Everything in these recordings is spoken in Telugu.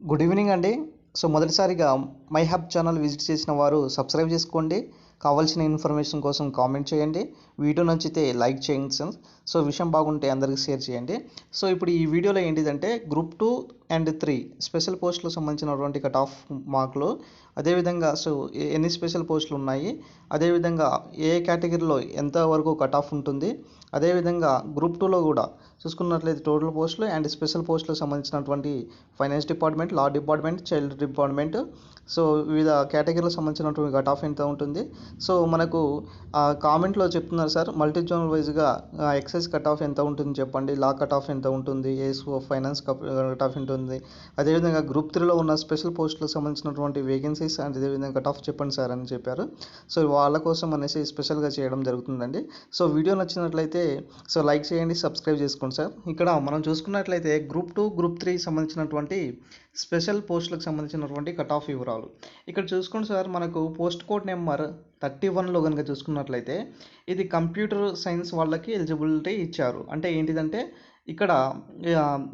గుడ్ ఈవినింగ్ అండి. సో మొదటిసారిగా మై హబ్ ఛానల్ విజిట్ చేసిన వారు సబ్స్క్రైబ్ చేసుకోండి. కావాల్సిన ఇన్ఫర్మేషన్ కోసం కామెంట్ చేయండి. వీడియో నచ్చితే లైక్ చేయండి సార్ సో విషయం బాగుంటే అందరికీ షేర్ చేయండి. సో ఇప్పుడు ఈ వీడియోలో ఏంటిదంటే group two and three special పోస్టులకు సంబంధించినటువంటి కట్ ఆఫ్ మార్కులు. అదేవిధంగా సో ఎన్ని స్పెషల్ పోస్టులు ఉన్నాయి? అదేవిధంగా ఏ కేటగిరీలో ఎంత వరకు కట్ ఆఫ్ ఉంటుంది? అదేవిధంగా గ్రూప్ టూలో కూడా చూసుకున్నట్లయితే టోటల్ పోస్టులు అండ్ స్పెషల్ పోస్టులకు సంబంధించినటువంటి finance department law department child department. So వివిధ కేటగిరీలకు సంబంధించినటువంటి కట్ ఆఫ్ ఎంత ఉంటుంది? సో మనకు కామెంట్లో చెప్తున్నారు సార్ మల్టీ జోనల్ వైజ్గా ఎక్సైజ్ కట్ ఆఫ్ ఎంత ఉంటుంది చెప్పండి లా కట్ ఆఫ్ ఎంత ఉంటుంది ఏఎస్ఓ ఫైనాన్స్ కట్ ఆఫ్ ఎంత ఉంటుంది అదేవిధంగా గ్రూప్ త్రీలో ఉన్న స్పెషల్ పోస్టులకు సంబంధించినటువంటి వేకెన్సీస్ అండ్ అదేవిధంగా కట్ ఆఫ్ చెప్పండి సార్ అని చెప్పారు. సో వాళ్ళ కోసం అనేసి స్పెషల్గా చేయడం జరుగుతుందండి. సో వీడియో నచ్చినట్లయితే సో లైక్ చేయండి సబ్స్క్రైబ్ చేసుకోండి సార్. ఇక్కడ మనం చూసుకున్నట్లయితే గ్రూప్ టూ గ్రూప్ త్రీ సంబంధించినటువంటి స్పెషల్ పోస్టులకు సంబంధించినటువంటి కట్ ఆఫ్ వివరాలు. ఇక్కడ చూసుకోండి సార్ మనకు పోస్ట్ కోడ్ నెంబర్ థర్టీ వన్లో కనుక చూసుకున్నట్లయితే ఇది కంప్యూటర్ సైన్స్ వాళ్ళకి ఎలిజిబిలిటీ ఇచ్చారు. అంటే ఏంటిదంటే ఇక్కడ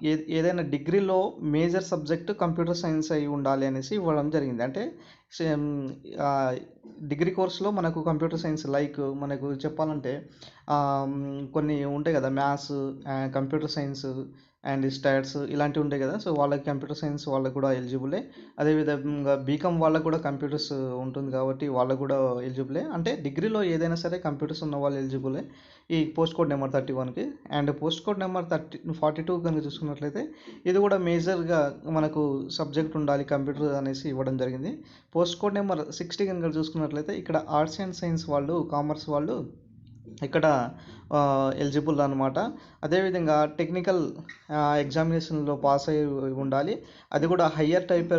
ఏ- ఏదైనా డిగ్రీలో మేజర్ సబ్జెక్ట్ కంప్యూటర్ సైన్స్ అయి ఉండాలి అనేసి ఇవ్వడం జరిగింది. అంటే సేమ్, డిగ్రీ కోర్స్లో మనకు కంప్యూటర్ సైన్స్ లైక్ మనకు చెప్పాలంటే కొన్ని ఉంటాయి కదా maths computer science and stats ఇలాంటివి ఉంటాయి కదా సో వాళ్ళకి కంప్యూటర్ సైన్స్ వాళ్ళకి కూడా ఎలిజిబులే. అదేవిధంగా బీకామ్ వాళ్ళకు కూడా కంప్యూటర్స్ ఉంటుంది కాబట్టి వాళ్ళకు కూడా ఎలిజిబులే. అంటే డిగ్రీలో ఏదైనా సరే కంప్యూటర్స్ ఉన్న వాళ్ళు ఎలిజిబులే. ఈ పోస్ట్ కోడ్ నెంబర్ థర్టీ వన్కి. And post code number thirty forty two కనుక చూసుకున్నట్లయితే ఇది కూడా మేజర్గా మనకు సబ్జెక్ట్ ఉండాలి కంప్యూటర్ అనేసి ఇవ్వడం జరిగింది. పోస్ట్ కోడ్ నెంబర్ సిక్స్టీ కనుక చూసుకున్నట్లయితే ఇక్కడ ఆర్ట్స్ అండ్ సైన్స్ వాళ్ళు కామర్స్ వాళ్ళు ఇక్కడ ఎలిజిబుల్ అనమాట అదేవిధంగా టెక్నికల్ ఎగ్జామినేషన్లో పాస్ అయి ఉండాలి. అది కూడా హయ్యర్ టైప్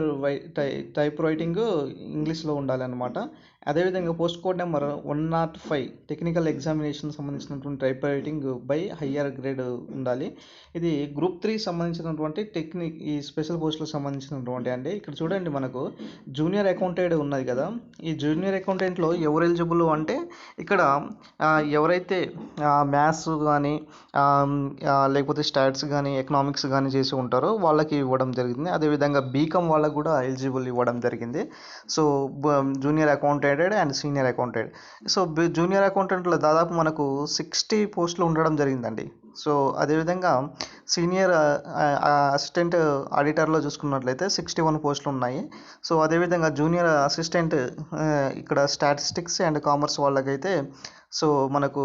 టైప్ రైటింగ్ ఇంగ్లీష్లో ఉండాలి అనమాట అదేవిధంగా post code number one not five technical examination సంబంధించినటువంటి type writing by higher grade ఉండాలి. ఇది గ్రూప్ త్రీ సంబంధించినటువంటి టెక్నిక్ ఈ స్పెషల్ పోస్టులకు సంబంధించినటువంటి అండి. ఇక్కడ చూడండి మనకు జూనియర్ అకౌంటెంట్ ఉన్నది కదా. ఈ జూనియర్ అకౌంటెంట్లో ఎవరు ఎలిజిబుల్ అంటే ఇక్కడ ఎవరైతే మ్యాథ్స్ కానీ లేకపోతే స్టాట్స్ కానీ ఎకనామిక్స్ కానీ చేసి ఉంటారో వాళ్ళకి ఇవ్వడం జరిగింది. అదేవిధంగా బీకామ్ వాళ్ళకు కూడా ఎలిజిబుల్ ఇవ్వడం జరిగింది. So junior accountant and senior accountant so junior అకౌంటెంట్లో దాదాపు మనకు సిక్స్టీ పోస్టులు ఉండడం జరిగిందండి. సో అదేవిధంగా సీనియర్ అసిస్టెంట్ ఆడిటర్లో చూసుకున్నట్లయితే సిక్స్టీ వన్ పోస్టులు ఉన్నాయి. సో అదేవిధంగా జూనియర్ అసిస్టెంట్ ఇక్కడ స్టాటిస్టిక్స్ అండ్ కామర్స్ వాళ్ళకైతే సో మనకు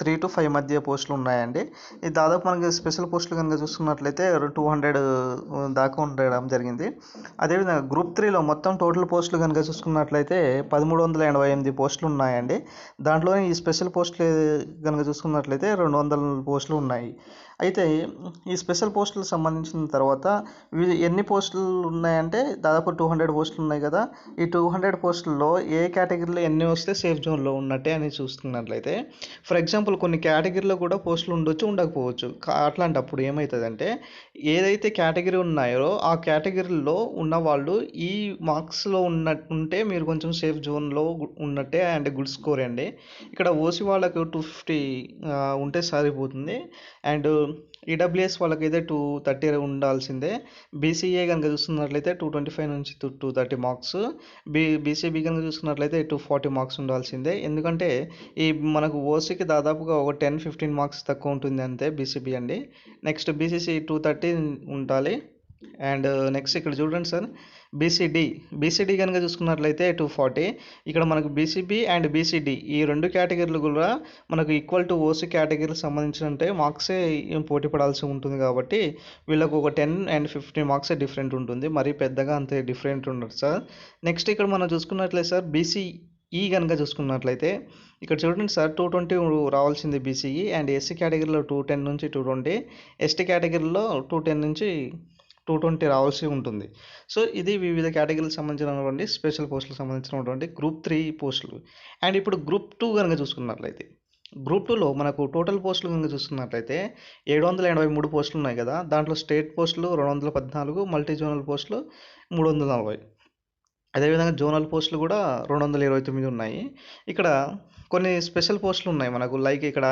త్రీ టు ఫైవ్ మధ్య పోస్టులు ఉన్నాయండి. ఇది దాదాపు మనకి స్పెషల్ పోస్టులు కనుక చూసుకున్నట్లయితే టూ హండ్రెడ్ దాకా ఉండడం జరిగింది. అదేవిధంగా గ్రూప్ త్రీలో మొత్తం టోటల్ పోస్టులు కనుక చూసుకున్నట్లయితే పదమూడు వందల ఎనభై ఎనిమిది పోస్టులు ఉన్నాయండి. దాంట్లో ఈ స్పెషల్ పోస్టులు కనుక చూసుకున్నట్లయితే రెండు వందల పోస్టులు ఉన్నాయి. అయితే ఈ స్పెషల్ పోస్టులకు సంబంధించిన తర్వాత ఎన్ని పోస్టులు ఉన్నాయంటే దాదాపు టూ హండ్రెడ్ పోస్టులు ఉన్నాయి కదా. ఈ టూ హండ్రెడ్ పోస్టుల్లో ఏ కేటగిరీలో ఎన్ని వస్తే సేఫ్ జోన్లో ఉన్నట్టే అని చూసుకున్నట్లయితే ఫర్ ఎగ్జాంపుల్ కొన్ని కేటగిరీలో కూడా పోస్టులు ఉండొచ్చు ఉండకపోవచ్చు. అట్లాంటప్పుడు ఏమవుతుందంటే ఏదైతే కేటగిరీ ఉన్నాయో ఆ కేటగిరీలో ఉన్న వాళ్ళు ఈ మార్క్స్లో ఉన్న ఉంటే మీరు కొంచెం సేఫ్ జోన్లో ఉన్నట్టే అండ్ గుడ్ స్కోర్ అండి. ఇక్కడ ఓసీ వాళ్ళకు టూ ఫిఫ్టీ ఉంటే సరిపోతుంది. అండ్ ఈడబ్ల్యూఎస్ వాళ్ళకైతే టూ థర్టీ ఉండాల్సిందే. బీసీఏ కనుక చూస్తున్నట్లయితే టూ ట్వంటీ ఫైవ్ నుంచి two two thirty marks. B BCB కనుక చూసుకున్నట్లయితే టూ ఫార్టీ మార్క్స్ ఉండాల్సిందే. ఎందుకంటే ఈ మనకు ఓసీకి దాదాపుగా ఒక టెన్ ఫిఫ్టీన్ మార్క్స్ తక్కువ ఉంటుంది అంతే బీసీబీ అండి. నెక్స్ట్ బీసీసీ టూ థర్టీ ఉండాలి. అండ్ నెక్స్ట్ uh, ఇక్కడ చూడండి సార్. బీసీడీ బీసీడీ కనుక చూసుకున్నట్లయితే టూ ఫార్టీ ఇక్కడ మనకు బీసీబీ అండ్ బీసీడీ ఈ రెండు కేటగిరీలు కూడా మనకు ఈక్వల్ టు ఓసీ కేటగిరీకి సంబంధించినంటే మార్క్సే పోటీ పడాల్సి ఉంటుంది కాబట్టి వీళ్ళకు ఒక టెన్ అండ్ ఫిఫ్టీన్ మార్క్సే డిఫరెంట్ ఉంటుంది. మరీ పెద్దగా అంతే డిఫరెంట్ ఉండదు సార్. నెక్స్ట్ ఇక్కడ మనం చూసుకున్నట్లయితే సార్ బీసీ ఈ కనుక చూసుకున్నట్లయితే ఇక్కడ చూడండి సార్ టూ ట్వంటీ రావాల్సింది బీసీఈ అండ్ ఎస్సీ కేటగిరీలో టూ టెన్ నుంచి టూ ట్వంటీ ఎస్టీ కేటగిరీలో టూ టెన్ నుంచి టూ ట్వంటీ రావాల్సి ఉంటుంది. సో ఇది వివిధ కేటగిరీలకు సంబంధించినటువంటి స్పెషల్ పోస్టులకు సంబంధించినటువంటి గ్రూప్ త్రీ పోస్టులు. అండ్ ఇప్పుడు గ్రూప్ టూ కనుక చూసుకున్నట్లయితే గ్రూప్ టూలో మనకు టోటల్ పోస్టులు కనుక చూసుకున్నట్లయితే ఏడు వందల ఎనభై మూడు పోస్టులు ఉన్నాయి కదా. దాంట్లో స్టేట్ పోస్టులు రెండు వందల పద్నాలుగు మల్టీ జోనల్ పోస్టులు మూడు వందల నలభై. అదేవిధంగా జోనల్ పోస్టులు కూడా రెండు వందల ఇరవై తొమ్మిది ఉన్నాయి. ఇక్కడ కొన్ని స్పెషల్ పోస్టులు ఉన్నాయి మనకు. లైక్ ఇక్కడ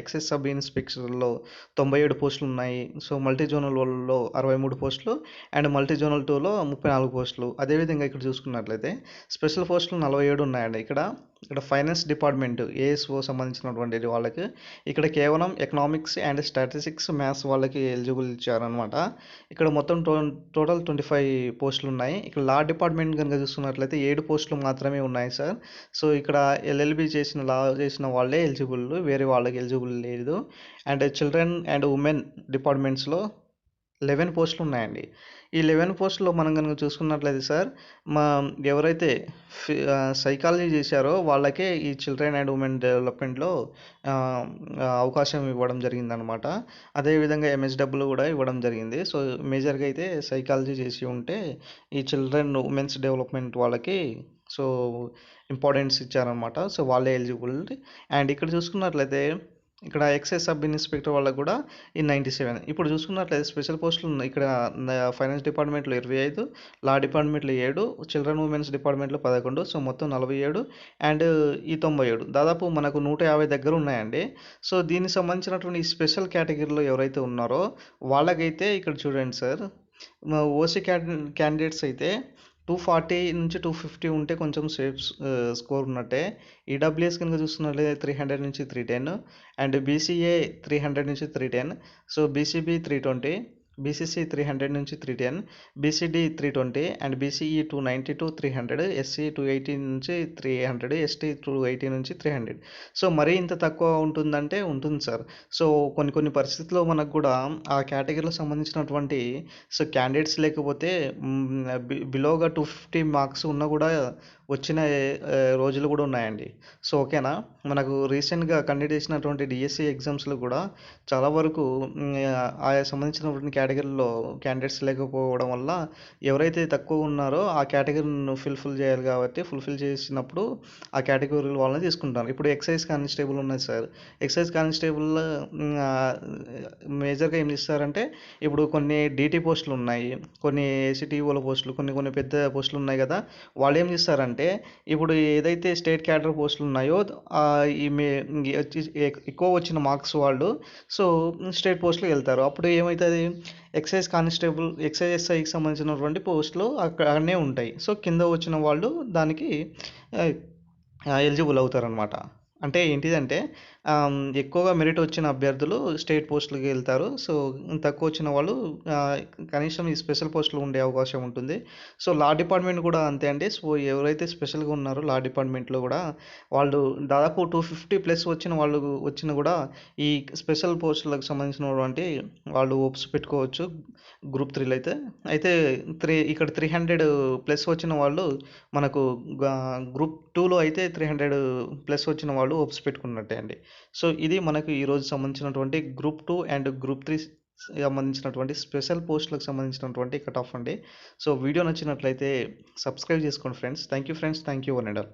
ఎక్సెస్ సబ్ ఇన్స్పెక్టర్లో తొంభై ఏడు పోస్టులు ఉన్నాయి. సో మల్టీ జోనల్ వాళ్ళలో అరవై మూడు పోస్టులు అండ్ మల్టీ జోనల్ టూలో ముప్పై నాలుగు పోస్టులు. అదేవిధంగా ఇక్కడ చూసుకున్నట్లయితే స్పెషల్ పోస్టులు నలభై ఏడు ఉన్నాయండి. ఇక్కడ ఇక్కడ ఫైనాన్స్ డిపార్ట్మెంట్ ఏఎస్ఓ సంబంధించినటువంటి వాళ్ళకి. ఇక్కడ కేవలం ఎకనామిక్స్ అండ్ స్టాటిస్టిక్స్ మ్యాథ్స్ వాళ్ళకి ఎలిజిబుల్ ఇచ్చారనమాట ఇక్కడ మొత్తం టో టోటల్ ట్వంటీ ఫైవ్ పోస్టులు ఉన్నాయి. ఇక్కడ లా డిపార్ట్మెంట్ కనుక చూసుకున్నట్లయితే ఏడు పోస్టులు మాత్రమే ఉన్నాయి సార్. సో ఇక్కడ ఎల్ఎల్బి చేసిన లా చేసిన వాళ్ళే ఎలిజిబుల్ వేరే వాళ్ళకి ఎలిజిబుల్ లేదు. అండ్ చిల్డ్రన్ అండ్ ఉమెన్ డిపార్ట్మెంట్స్లో లెవెన్ పోస్టులు ఉన్నాయండి. ఈ లెవెన్ పోస్టులో మనం కనుక చూసుకున్నట్లయితే సార్ మా ఎవరైతే సైకాలజీ చేశారో వాళ్ళకే ఈ చిల్డ్రన్ అండ్ ఉమెన్ డెవలప్మెంట్లో అవకాశం ఇవ్వడం జరిగిందనమాట. అదేవిధంగా ఎంఎస్డబ్ల్యూ కూడా ఇవ్వడం జరిగింది. సో మేజర్గా అయితే సైకాలజీ చేసి ఉంటే ఈ చిల్డ్రన్ ఉమెన్స్ డెవలప్మెంట్ వాళ్ళకి సో ఇంపార్టెన్స్ ఇచ్చారనమాట. సో వాళ్ళే ఎలిజిబుల్. అండ్ ఇక్కడ చూసుకున్నట్లయితే ఇక్కడ ఎక్సైజ్ సబ్ ఇన్స్పెక్టర్ వాళ్ళకి కూడా ఈ నైంటీ సెవెన్. ఇప్పుడు చూసుకున్నట్లయితే స్పెషల్ పోస్టులు ఉన్నాయి. ఇక్కడ ఫైనాన్స్ డిపార్ట్మెంట్లో ఇరవై ఐదు లా డిపార్ట్మెంట్లో ఏడు చిల్డ్రన్ ఉమెన్స్ డిపార్ట్మెంట్లో పదకొండు సో మొత్తం నలభై ఏడు అండ్ ఈ తొంభై ఏడు. దాదాపు మనకు నూట యాభై దగ్గర ఉన్నాయండి. సో దీనికి సంబంధించినటువంటి ఈ స్పెషల్ కేటగిరీలో ఎవరైతే ఉన్నారో వాళ్ళకైతే ఇక్కడ చూడండి సార్. ఓసీ క్యాండిడేట్స్ అయితే టూ ఫార్టీ నుంచి టూ ఫిఫ్టీ ఉంటే కొంచెం సేఫ్ స్కోర్ ఉన్నట్టే. ఈడబ్ల్యూఎస్ కనుక చూస్తున్నట్లయితే త్రీ హండ్రెడ్ నుంచి three ten and BCA three hundred నుంచి three ten so BCB three twenty BCC three hundred నుంచి three ten BCD three twenty and BCE two ninety to three hundred SC two eighty నుంచి three hundred ST two eighty నుంచి త్రీ హండ్రెడ్ సో మరీ ఇంత తక్కువ ఉంటుందంటే ఉంటుంది సార్. సో కొన్ని కొన్ని పరిస్థితుల్లో మనకు కూడా ఆ కేటగిరీలో సంబంధించినటువంటి సో క్యాండిడేట్స్ లేకపోతే బిలోగా టూ ఫిఫ్టీ మార్క్స్ ఉన్నా కూడా వచ్చిన రోజులు కూడా ఉన్నాయండి. సో ఓకేనా? మనకు రీసెంట్గా కండక్ట్ చేసినటువంటి డిఎస్సి ఎగ్జామ్స్లో కూడా చాలా వరకు ఆయా సంబంధించినటువంటి కేటగిరీలో క్యాండిడేట్స్ లేకపోవడం వల్ల ఎవరైతే తక్కువ ఉన్నారో ఆ కేటగిరీని ఫుల్ఫిల్ చేయాలి కాబట్టి ఫుల్ఫిల్ చేసినప్పుడు ఆ కేటగిరీ వాళ్ళని తీసుకుంటారు. ఇప్పుడు ఎక్సైజ్ కానిస్టేబుల్ ఉన్నాయి సార్. ఎక్సైజ్ కానిస్టేబుల్ మేజర్గా ఏం చేస్తారంటే ఇప్పుడు కొన్ని డీటీ పోస్టులు ఉన్నాయి. కొన్ని ఏసీటీఓల పోస్టులు కొన్ని కొన్ని పెద్ద పోస్టులు ఉన్నాయి కదా. వాళ్ళు ఏం చేస్తారంటే ఇప్పుడు ఏదైతే స్టేట్ క్యాడర్ పోస్టులు ఉన్నాయో ఈ ఎక్కువ వచ్చిన మార్క్స్ వాళ్ళు సో స్టేట్ పోస్టులకు వెళ్తారు. అప్పుడు ఏమవుతుంది ఎక్సైజ్ కానిస్టేబుల్ ఎక్సైజ్ ఎస్ఐకి సంబంధించినటువంటి పోస్టులు అక్కడనే ఉంటాయి. సో కింద వచ్చిన వాళ్ళు దానికి ఎలిజిబుల్ అవుతారనమాట అంటే ఏంటిదంటే ఎక్కువగా మెరిట్ వచ్చిన అభ్యర్థులు స్టేట్ పోస్టులకు వెళ్తారు. సో తక్కువ వచ్చిన వాళ్ళు కనీసం ఈ స్పెషల్ పోస్టులు ఉండే అవకాశం ఉంటుంది. సో లా డిపార్ట్మెంట్ కూడా అంతే అండి. సో ఎవరైతే స్పెషల్గా ఉన్నారో లా డిపార్ట్మెంట్లో కూడా వాళ్ళు దాదాపు టూ ఫిఫ్టీ ప్లస్ వచ్చిన వాళ్ళు వచ్చిన కూడా ఈ స్పెషల్ పోస్టులకు సంబంధించినటువంటి వాళ్ళు ఓప్స్ పెట్టుకోవచ్చు గ్రూప్ త్రీలో అయితే. అయితే త్రీ ఇక్కడ త్రీ హండ్రెడ్ ప్లస్ వచ్చిన వాళ్ళు మనకు గ్రూప్ టూలో అయితే త్రీ హండ్రెడ్ ప్లస్ వచ్చిన వాళ్ళు ఓప్స్ పెట్టుకున్నట్టే అండి. సో ఇది మనకు ఈరోజు సంబంధించినటువంటి group two and group three సంబంధించినటువంటి స్పెషల్ పోస్టులకు సంబంధించినటువంటి కట్ ఆఫ్ అండి. సో వీడియో నచ్చినట్లయితే సబ్స్క్రైబ్ చేసుకోండి friends. Thank you friends. Thank you one and all.